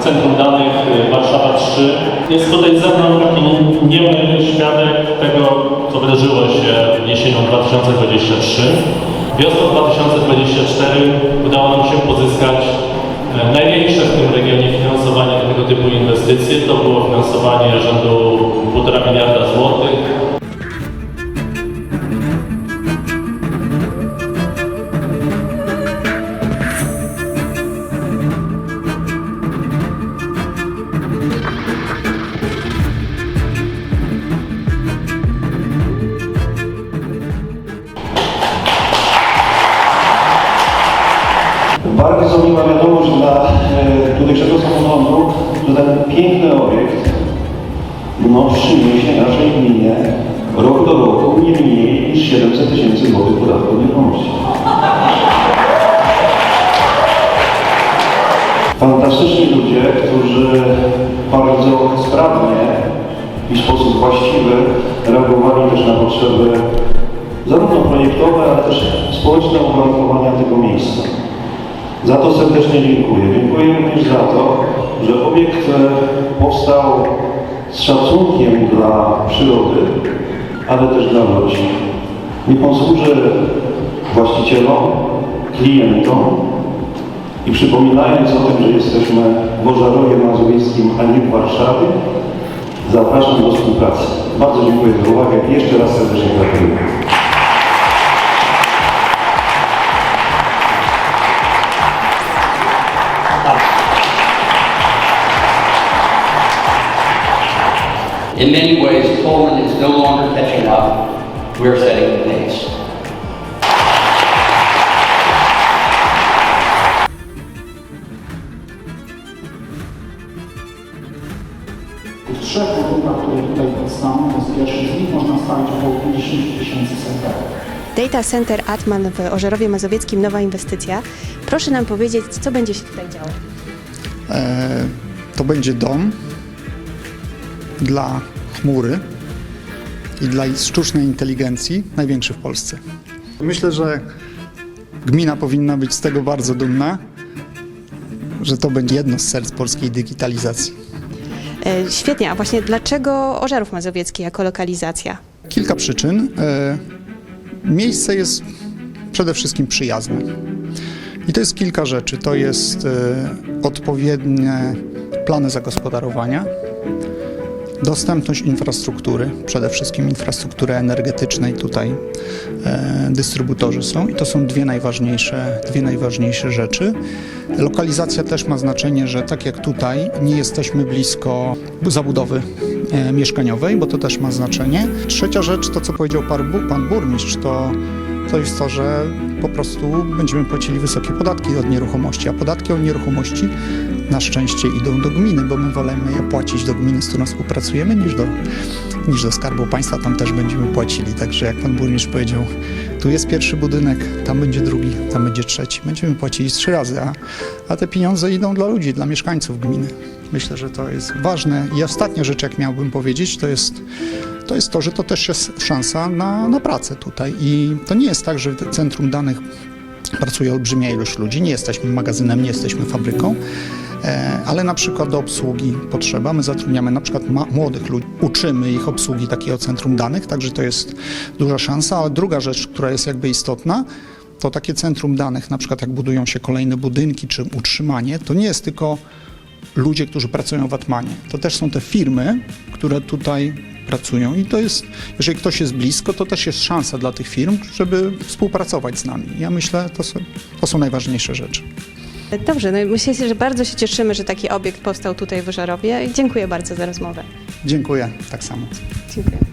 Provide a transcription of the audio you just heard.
Centrum Danych y, Warszawa 3. Jest tutaj ze mną taki niemy świadek tego, co wydarzyło się jesienią 2023. Wiosną 2024 udało nam się pozyskać e, największe w tym regionie finansowanie tego typu inwestycji. To było finansowanie rzędu 1,5 miliarda złotych. Bardzo miła wiadomość dla e, tutejszego samorządu, że ten piękny obiekt no, przyniesie naszej gminie rok do roku nie mniej niż 700 tysięcy złotych podatku od nieruchomości. Fantastyczni ludzie, którzy bardzo sprawnie i w sposób właściwy reagowali też na potrzeby zarówno projektowe, ale też społeczne uwarunkowania tego miejsca. Za to serdecznie dziękuję. Dziękuję również za to, że obiekt powstał z szacunkiem dla przyrody, ale też dla ludzi. Niech on służy właścicielom, klientom i przypominając o tym, że jesteśmy w Ożarowie Mazowieckim, a nie w Warszawie, zapraszam do współpracy. Bardzo dziękuję za uwagę i jeszcze raz serdecznie gratuluję. In many ways, Poland is no longer catching up. We're setting the pace. W trzech budynkach, które tutaj powstaną, to jest pierwszy z nich, można stawić około 50 tysięcy serwerów. Data Center Atman w Ożerowie Mazowieckim, nowa inwestycja. Proszę nam powiedzieć, co będzie się tutaj działo. E, to będzie dom dla chmury i dla sztucznej inteligencji, największy w Polsce. Myślę, że gmina powinna być z tego bardzo dumna, że to będzie jedno z serc polskiej digitalizacji. E, świetnie, a właśnie dlaczego Ożarów Mazowiecki jako lokalizacja? Kilka przyczyn. E, Miejsce jest przede wszystkim przyjazne. I to jest kilka rzeczy. To jest e, odpowiednie plany zagospodarowania, dostępność infrastruktury, przede wszystkim infrastruktury energetycznej. Tutaj e, dystrybutorzy są i to są dwie najważniejsze, dwie najważniejsze rzeczy. Lokalizacja też ma znaczenie, że tak jak tutaj nie jesteśmy blisko zabudowy e, mieszkaniowej, bo to też ma znaczenie. Trzecia rzecz, to co powiedział pan, pan burmistrz, to, to jest to, że po prostu będziemy płacili wysokie podatki od nieruchomości, a podatki od nieruchomości na szczęście idą do gminy, bo my wolimy je płacić do gminy, z którą współpracujemy, niż do, niż do Skarbu Państwa. Tam też będziemy płacili. Także jak pan burmistrz powiedział, tu jest pierwszy budynek, tam będzie drugi, tam będzie trzeci. Będziemy płacili trzy razy, a, a te pieniądze idą dla ludzi, dla mieszkańców gminy. Myślę, że to jest ważne. I ostatnia rzecz, jak miałbym powiedzieć, to jest to, jest to że to też jest szansa na, na pracę tutaj. I to nie jest tak, że w Centrum Danych pracuje olbrzymia ilość ludzi. Nie jesteśmy magazynem, nie jesteśmy fabryką, ale na przykład do obsługi potrzeba. My zatrudniamy na przykład młodych ludzi, uczymy ich obsługi takiego centrum danych, także to jest duża szansa. Ale druga rzecz, która jest jakby istotna, to takie centrum danych, na przykład jak budują się kolejne budynki czy utrzymanie, to nie jest tylko ludzie, którzy pracują w Atmanie. To też są te firmy, które tutaj pracują i to jest, jeżeli ktoś jest blisko, to też jest szansa dla tych firm, żeby współpracować z nami. Ja myślę, to są, to są najważniejsze rzeczy. E, Dobrze, no i myślę, że bardzo się cieszymy, że taki obiekt powstał tutaj w Ożarowie i dziękuję bardzo za rozmowę. Dziękuję, tak samo. Dziękuję.